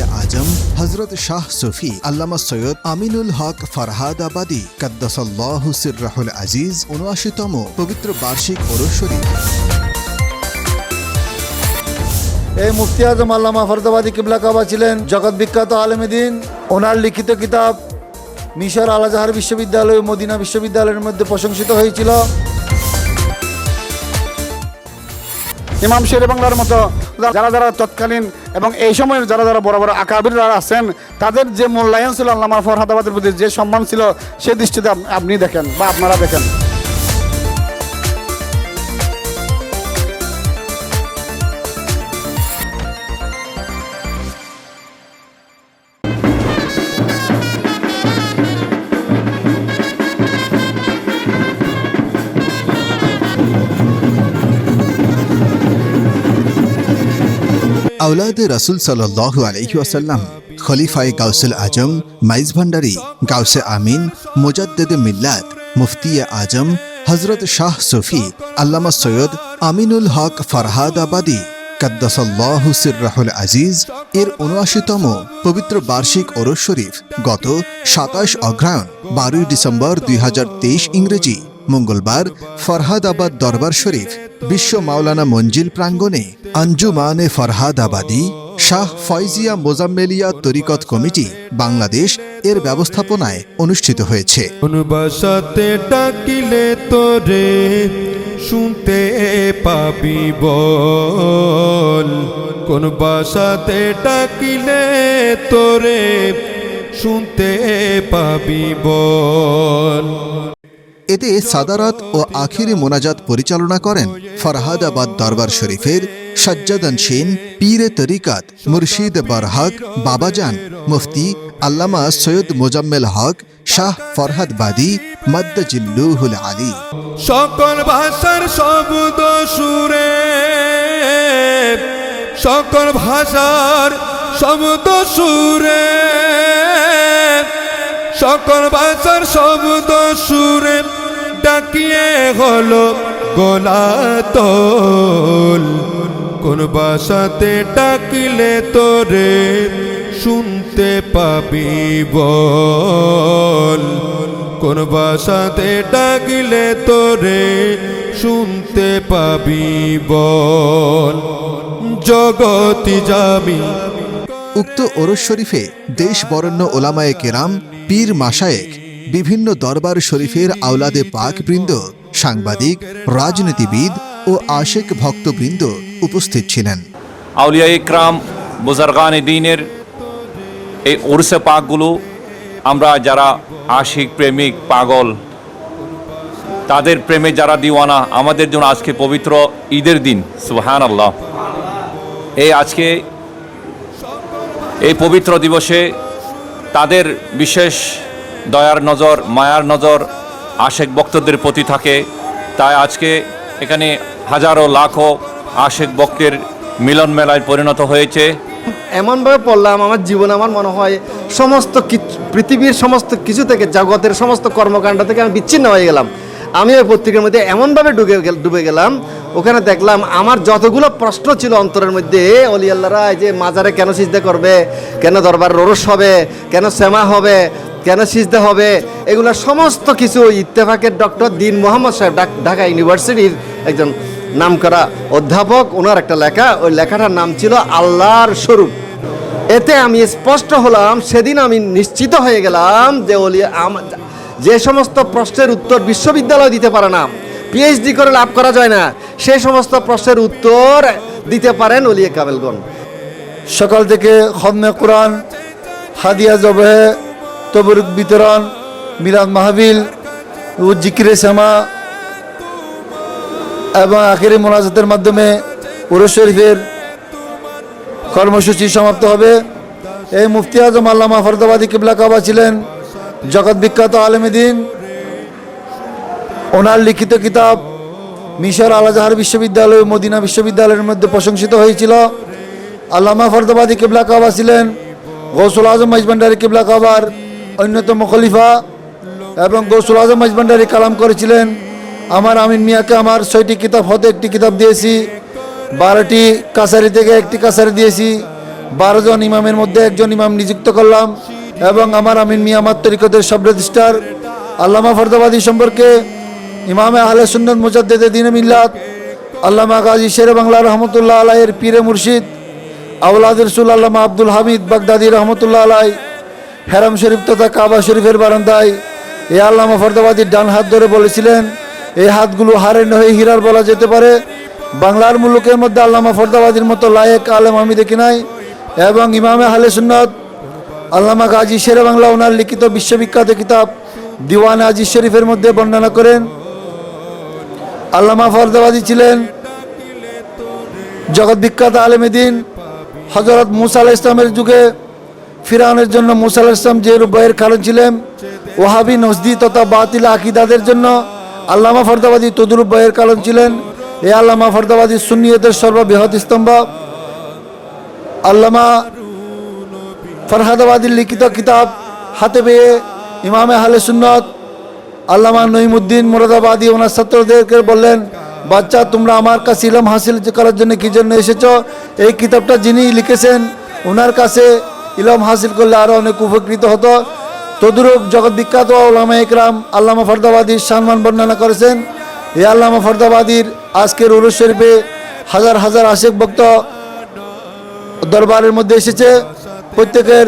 আজম হজরত শাহ সুফি, আল্লামা সৈয়দ আমিনুল হক ফরহাদ আবাদি, কাদ্দাসাল্লাহু সিররাহুল আজিজ, উনআশিতম পবিত্র বার্ষিক ওরস এই মুফতি আজম আল্লামা ফরদাবাদী কিবলা কাবা ছিলেন জগৎ বিখ্যাত আলমদিন ওনার লিখিত কিতাব মিশর আল আজহার বিশ্ববিদ্যালয় ও মদিনা বিশ্ববিদ্যালয়ের মধ্যে প্রশংসিত হয়েছিল। ইমাম শের বাংলার মতো যারা যারা তৎকালীন এবং এই সময়ের যারা যারা বড় বড় আকাবির যারা আছেন, তাদের যে মূল্যায়ন ছিল আল্লামা ফরহাদাবাদের প্রতি যে সম্মান ছিল, সে দৃষ্টিতে আপনি দেখেন বা আপনারা দেখেন। আউলাদে রাসুল সাল্লাহ আলহিউসাল্লাম খলিফায়ে গাউসুল আজম মাইজ ভান্ডারি গাউসে আমিন মুজাদ্দেদে মিল্লাত মুফতিয়ে আজম হজরত শাহ সুফি আল্লামা সৈয়দ আমিনুল হক ফরহাদ আবাদি কাদ্দাসাল্লাহু সিররাহুল আজিজ এর উনআশিতম পবিত্র বার্ষিক ওরস শরীফ গত সাতাশ অগ্রায়ণ বারোই ডিসেম্বর দুই হাজার তেইশ ইংরেজি মঙ্গলবার ফরহাদাবাদ দরবার শরীফ বিশ্ব মাওলানা মঞ্জিল প্রাঙ্গণে আঞ্জুমানে ফরহাদাবাদী শাহ ফয়জিয়া মোজাম্মেলিয়া তরিকত কমিটি বাংলাদেশ এর ব্যবস্থাপনায় অনুষ্ঠিত হয়েছে। শুনতে পাবি বল। কোন বাসাতে ডাকিলে তোরে শুনতে পাবি বল। এতে সাদারাত ও আখিরি মোনাজাত পরিচালনা করেন ফরহাদাবাদ দরবার শরীফের সাজ্জাদানশীন পীরে তরিকাত, মুর্শিদ বরহক, বাবাজান, মুফতি আল্লামা সৈয়দ মোজাম্মেল হক, শাহ ফরহাদ বাদী মদ্দজিল্লুহুল আলী। সকল ভাষার শব্দ সুরে, সকল ভাষার শব্দ সুরে, সকল ভাষার শব্দ সুরে। ডাকিয়ে হলো গোলাতল। কোন ভাষাতে ডাকিলে তোরে শুনতে পাবি বল। কোন ভাষাতে ডাকিলে তোরে শুনতে পাবি বল। জগতি যাবি। উক্ত ওরস শরীফে দেশ বরণ্য ওলামায়ে কেরাম পীর মাসায়েক বিভিন্ন দরবার শরীফের আওলাদে পাক বৃন্দ, সাংবাদিক, রাজনীতিবিদ ও আশেক ভক্তবৃন্দ উপস্থিত ছিলেন। আউলিয়া ইকরাম বুজারগান দিনের এই ওরসে পাকগুলো আমরা যারা আশিক প্রেমিক, পাগল, তাদের প্রেমে যারা দিওয়ানা, আমাদের জন্য আজকে পবিত্র ঈদের দিন সুবহান আল্লাহ এই আজকে এই পবিত্র দিবসে তাদের বিশেষ দয়ার নজর, মায়ার নজর আশেক ভক্তদের প্রতি থাকে। তাই আজকে এখানে হাজারো, লাখো আশেক ভক্তের মিলন মেলায় পরিণত হয়েছে। এমনভাবে পড়লাম, আমার জীবনে আমার মনে হয় সমস্ত পৃথিবীর সমস্ত কিছু থেকে, জগতের সমস্ত কর্মকাণ্ড থেকে আমি বিচ্ছিন্ন হয়ে গেলাম। আমি ওই পত্রিকার মধ্যে এমনভাবে ডুবে ডুবে গেলাম, ওখানে দেখলাম আমার যতগুলো প্রশ্ন ছিল অন্তরের মধ্যে অলি আল্লাহরা যে মাজারে কেন সিজদা করবে? কেন দরবার রোরস হবে? কেন শ্যামা হবে? কেন সিজদা হবে? এগুলো সমস্ত কিছু ইত্তেফাকের ডক্টর দিন মোহাম্মদ সাহেব ঢাক- ইউনিভার্সিটির একজন নামকরা অধ্যাপক। ওনার একটা লেখা, ওই লেখাটার নাম ছিল আল্লাহর স্বরূপ। এতে আমি স্পষ্ট হলাম, সেদিন আমি নিশ্চিত হয়ে গেলাম যে ওলি যে সমস্ত প্রশ্নের উত্তর বিশ্ববিদ্যালয় দিতে পারে না। পিএইচডি করে লাভ করা যায় না। সেই সমস্ত প্রশ্নের উত্তর দিতে পারেন অলিয়ে কাবেলগণ সকাল থেকে খম্মে কোরআন, হাদিয়া জবে তবরুক বিতরণ, মিলাদ মাহবিল ও জিকিরে শ্যামা এবং আখেরি মোনাজাতের মাধ্যমে উরস শরীফের কর্মসূচি সমাপ্ত হবে। এই মুফতি আজম আল্লামা ফরদাবাদী কিবলা কাবা ছিলেন জগৎ বিখ্যাত আলমদিন ওনার লিখিত কিতাব মিশর আলাজাহার বিশ্ববিদ্যালয় মদিনা বিশ্ববিদ্যালয়ের মধ্যে প্রশংসিত হয়েছিল। আল্লামা ফরদাবাদী কিবলা কাবা ছিলেন, গৌসুল আজম মাইজবান্ডারি কিবলা কাবার অন্যতম খলিফা এবং গৌসুল আজম মাইজবান্ডারি কালাম করেছিলেন। আমার আমিন মিয়াকে আমার ছয়টি কিতাব, হতে একটি কিতাব দিয়েছি। বারোটি কাছারি থেকে একটি কাছারি দিয়েছি। বারো জন ইমামের মধ্যে একজন ইমাম নিযুক্ত করলাম এবং আমার আমিন মিয়ামাত তরিকতের সব রেজিস্টার। আল্লামা ফরদাবাদী সম্পর্কে ইমামে আহলে সুন্নত মুজাদ্দেদে দিনে মিল্লাত, আল্লামা গাজী শের বাংলা রহমতুল্লাহ আলাইয়ের পীরে মুর্শিদ আউলাদ রসুল আল্লামা আব্দুল হামিদ বাগদাদি রহমতুল্লাহ আলাই হেরাম শরীফ তথা কাবা শরীফের বারান্দায় এ আল্লামা ফরদাবাদীর ডান হাত ধরে বলেছিলেন, এই হাতগুলো হারে নহে, হীরার বলা যেতে পারে। বাংলার মুলুকের মধ্যে আল্লামা ফরদাবাদীর মতো লায়েক আলেম আমি দেখি নাই এবং ইমামে হালে সুন্নত, আল্লামা গাজী শেরে বাংলা ওনার লিখিত বিশ্ববিখ্যাত কিতাব দিওয়ান আজিজ শরীফের মধ্যে বর্ণনা করেন। আল্লামা ফরদাবাদী ছিলেন জগৎ বিখ্যাত আলেম দিন। হজরত মুসা আলাহ ইসলামের যুগে ফিরাউনের জন্য মুসা যে রূপের কারণ ছিলেন ওহাবি নজদি তথা বাতিল আকিদাদের জন্য আল্লামা ফরদাবাদী তদুরূপ বয়ের কারণ ছিলেন। এ আল্লামা ফরদাবাদী সুন্নিয়তের সর্ববৃহৎ স্তম্ভ। আল্লামা ফরহাদাবাদীর লিখিত কিতাব হাতে পেয়ে ইমামে হালে সুন্নত আল্লামা নঈমুদ্দিন মুরাদাবাদী ওনার ছাত্রদেরকে বললেন, বাচ্চা, তোমরা আমার কাছে ইলম হাসিল করার জন্য কি জন্য এসেছ? এই কিতাবটা যিনি লিখেছেন, ওনার কাছে ইলম হাসিল করলে আরও অনেক উপকৃত হতো। তদুরূপ জগৎ বিখ্যাত ওলামা ইকরাম আল্লামা ফরদাবাদীর সম্মান বর্ণনা করেছেন। এই আল্লামা ফরদাবাদীর আজকের উরুস শরীফে হাজার হাজার আশেক ভক্ত দরবারের মধ্যে এসেছে। প্রত্যেকের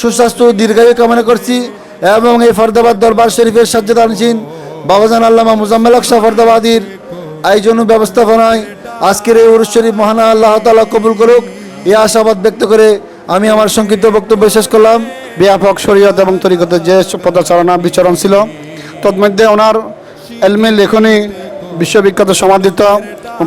সুস্বাস্থ্য দীর্ঘায়ু কামনা করছি এবং এই ফরদাবাদ দরবার শরীফের সাজ্জাদ আনছিন বাবাজান আল্লামা মুজাম্মেল আকশা ফরদাবাদীর আয়োজন ব্যবস্থাপনায় আজকের এই উরুস শরীফ মহানা আল্লাহ তালা কবুল করুক। এই আশাবাদ ব্যক্ত করে আমি আমার সংক্ষিপ্ত বক্তব্য শেষ করলাম। ব্যাপক শরীয়ত এবং তরিকতের যে পদচারণা বিচরণ ছিল তন্মধ্যে ওনার এলমে লেখনী বিশ্ববিখ্যাত সমাদিত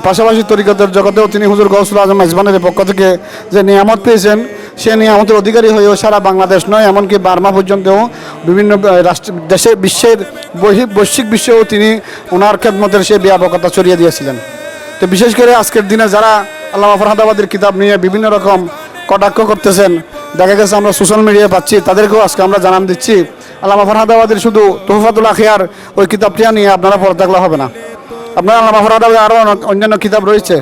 পাশাপাশি তরিকতের জগতেও তিনি হুজুর গৌসুল আজম মেজবানের পক্ষ থেকে যে নিয়ামত পেয়েছেন, সে নিয়ামতের অধিকারী হয়েও সারা বাংলাদেশ নয়, এমনকি বার্মা পর্যন্তও বিভিন্ন রাষ্ট্র, দেশে বিশ্বের বৈশ্বিক বিশ্বেও তিনি ওনার খেদমতের সে ব্যাপকতা ছড়িয়ে দিয়েছিলেন। তো বিশেষ করে আজকের দিনে যারা আল্লাহ ফরহাদাবাদের কিতাব নিয়ে বিভিন্ন রকম কটাক্ষ করতেছেন। দেখা গেছে আমরা সোশ্যাল মিডিয়ায় পাচ্ছি, তাদেরকেও আজকে আমরা জানান দিচ্ছি। আল্লামা ফরহাদাবাদের শুধু তোহফাতুল আখিয়ার ওই কিতাবটি নিয়ে আপনারা পড়ে থাকলে হবে না। আপনার আল্লামা ফরহাদাবাদের আরও অন্যান্য কিতাব রয়েছে।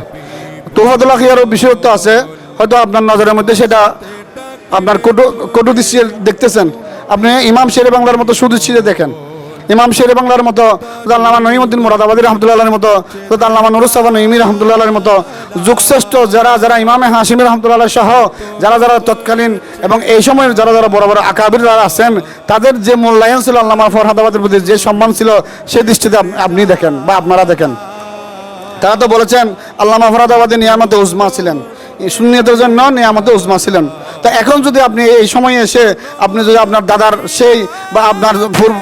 তোহফাতুল আখিয়ারও বিশেষত্ব আছে, হয়তো আপনার নজরের মধ্যে সেটা আপনার কটু কটু দৃষ্টি দেখতেছেন। আপনি ইমাম শেরে বাংলার মতো সুদৃষ্টিতে দেখেন। ইমাম শের বাংলার মতো আল্লামা নঈমুদ্দিন মুরাদাবাদী রহমতুল্লাহের মতো আল্লামা নুরুস্তাফা নঈমি রহমতুল্লাহের মতো, যুগশ্রেষ্ঠ যারা যারা ইমামে হাসিমি রহমতুল্লাহ সহ, যারা যারা তৎকালীন এবং এই সময়ের যারা যারা বড় বড় আকাবির যারা আছেন, তাদের যে মূল্যায়ন ছিল আল্লামা ফরহাদাবাদের প্রতি, যে সম্মান ছিল সেই দৃষ্টিতে আপনি দেখেন বা আপনারা দেখেন। তারা তো বলেছেন, আল্লামা ফরাদাবাদী নিয়ামতে উজমা ছিলেন। এই সুন্নিয়তের জন্য নিয়ামতে উজমা ছিলেন। তা এখন যদি আপনি এই সময়ে এসে আপনি যদি আপনার দাদার সেই বা আপনার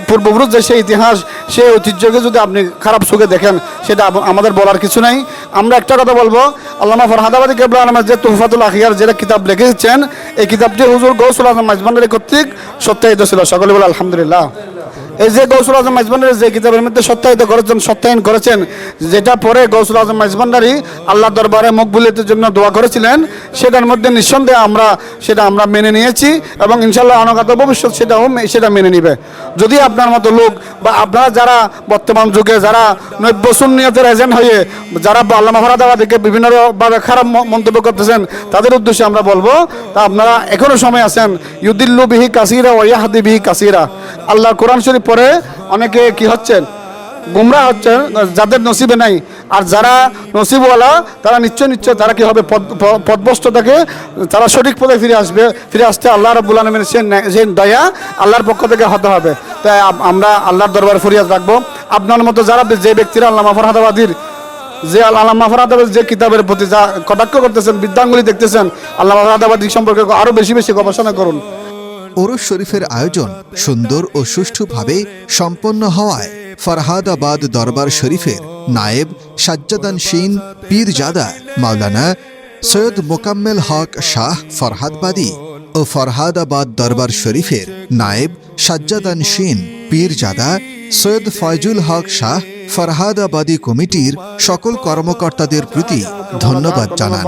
পূর্বপুরুষ যে সেই ইতিহাস, সেই ঐতিহ্যকে যদি আপনি খারাপ চোখে দেখেন, সেটা আমাদের বলার কিছু নাই। আমরা একটা কথা বলব, আল্লামা ফরহাদাবাদী কেবলা আলমের যে তুহফাতুল আখিয়ার যেটা কিতাব লিখেছেন, এই কিতাবটি হুজুর গৌসুল আজম কর্তৃক সত্যায়িত ছিল। সকলে বলে আলহামদুলিল্লাহ। এই যে গৌসুল আজম মাইজবান্ডারি যে কিতাবের মধ্যে সত্যায়িত করেছেন, সত্যায়ন করেছেন, যেটা পরে গৌসুল আজম মাইজবান্ডারি আল্লাহ দরবারে মকবুলিয়তের জন্য দোয়া করেছিলেন, সেটার মধ্যে নিঃসন্দেহে আমরা, সেটা আমরা মেনে নিয়েছি এবং ইনশাল্লাহ অনাগত ভবিষ্যৎ সেটাও সেটা মেনে নিবে। যদি আপনার মতো লোক বা আপনারা যারা বর্তমান যুগে, যারা নব্য সুন্নিয়তের এজেন্ট হয়ে, যারা আল্লাহ মহারাদাবাদীকে বিভিন্নভাবে খারাপ মন্তব্য করতেছেন, তাদের উদ্দেশ্যে আমরা বলব, তা আপনারা এখনও সময় আছেন, ইউদিল্লু বিহি কাসিরা ওয়াহাদি বিহি কাসিরা। আল্লাহ কোরআন শরীফ পরে অনেকে কি হচ্ছেন গুমরা হচ্ছেন যাদের নসিবে নাই। আর যারা নসিবওয়ালা, তারা নিশ্চয় নিশ্চয় তারা কি হবে? পদ- প- পদভ্রষ্ট থাকে তারা সঠিক পদে ফিরে আসবে, ফিরে আসতে আল্লাহ রব্বুল আলমের সে সে দয়া আল্লাহর পক্ষ থেকে হতে হবে। তাই আমরা আল্লাহর দরবারে ফরিয়াদ রাখব। আপনার মতো যারা যে ব্যক্তিরা আল্লাহ ফরহাদাবাদীর, যে আল্লাহ ফরহাদাবাদ যে কিতাবের প্রতি যা কটাক্ষ করতেছেন, বিদ্যাঙ্গুলি দেখতেছেন আল্লাহ ফরহাদাবাদী সম্পর্কে আরও বেশি বেশি গবেষণা করুন। ওরস শরীফের আয়োজন সুন্দর ও সুষ্ঠুভাবে সম্পন্ন হওয়ায় ফরহাদাবাদ দরবার শরীফের নায়েব সাজ্জাদান শিন পীরজাদা মাওলানা সৈয়দ মোকাম্মেল হক শাহ ফরহাদবাদী ও ফরহাদাবাদ দরবার শরীফের নায়েব সাজ্জাদান শিন পীরজাদা সৈয়দ ফয়জুল হক শাহ ফরহাদাবাদী কমিটির সকল কর্মকর্তাদের প্রতি ধন্যবাদ জানান।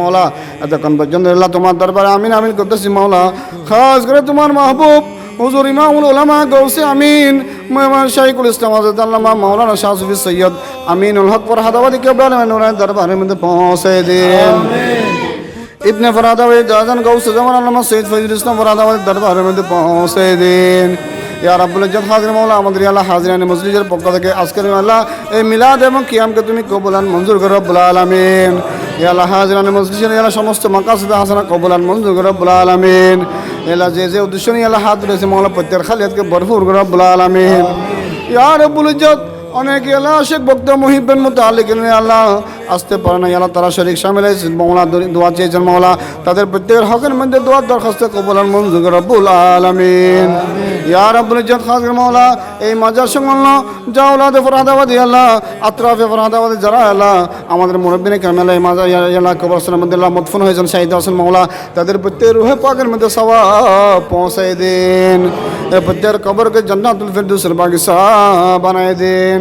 মাওলা এতক্ষণ পর্যন্ত তোমার দরবারে আমিন আমিন করতেছি মাওলা। খাস করে তোমার মাহবুব হুজুর ইমামুল উলামা গৌসে আমিন মেহমান শাহিকুল ইসলাম হযরত আল্লামা মাওলানা শাহসুফি সৈয়দ আমিনুল হক পর হাদাবাদী কেবলান নুরান দরবারের মধ্যে পৌঁছে দিন। ইবনে ফরাদাবাদ দাদান গৌস জামান আল্লামা সৈয়দ ফজল ইসলাম ফরাদাবাদ দরবারের মধ্যে পৌঁছে দিন। ইয়া রাব্বুল ইজ্জত, হাজির মাওলা, আমাদের আল্লাহ হাজিরানি মজলিসের পক্ষ থেকে আজকের আল্লাহ এই মিলাদ এবং কিয়ামকে তুমি কবুলান মঞ্জুর করো রব্বুল আলামিন। ইয়া আল্লাহ হাজিরানি মজলিসের ইয়া সমস্ত মাকাসিদ হাসানা কবুলান মঞ্জুর করো রব্বুল আলামিন। আল্লাহ যে যে উদ্দেশ্য নিয়ে আল্লাহ হাত রয়েছে মাওলা প্রত্যেক খালিয়াতকে ভরপুর করো রব্বুল আলামিন। ইয়া রাব্বুল ইজ্জত অনেক আল্লাহ শেখ ভক্ত মহিবের মতো আলে আল্লাহ আসতে পারে না আল্লাহ তারা শরীর সামিল মৌলা দোয়া চেয়েছেন মৌলা তাদের প্রত্যেকের হকের মধ্যে দোয়ার দরখাস্ত কবুলান মঞ্জুর রব্বুল আলমিন। ইয়ার আব্দুল ইজ্জত খাস মাওলা। এই মাজার সংলগ্ন জাওলাদে ফরহাদাবাদী আল্লাহ, আত্রাফে ফরহাদাবাদী যারা আল্লাহ, আমাদের মুরব্বিনে কামেলা এই মাজা ইয়াল্লাহ কবরস্থানের মধ্যে আল্লাহ মতফুন হয়েছেন, শাহিদ হাসান মাওলা, তাদের প্রত্যেক রুহে পাকের মধ্যে সবা পৌঁছাই দিন। এ প্রত্যেক কবরকে জন্নাতুল ফেরদুসের বাগিচা বানাই দিন।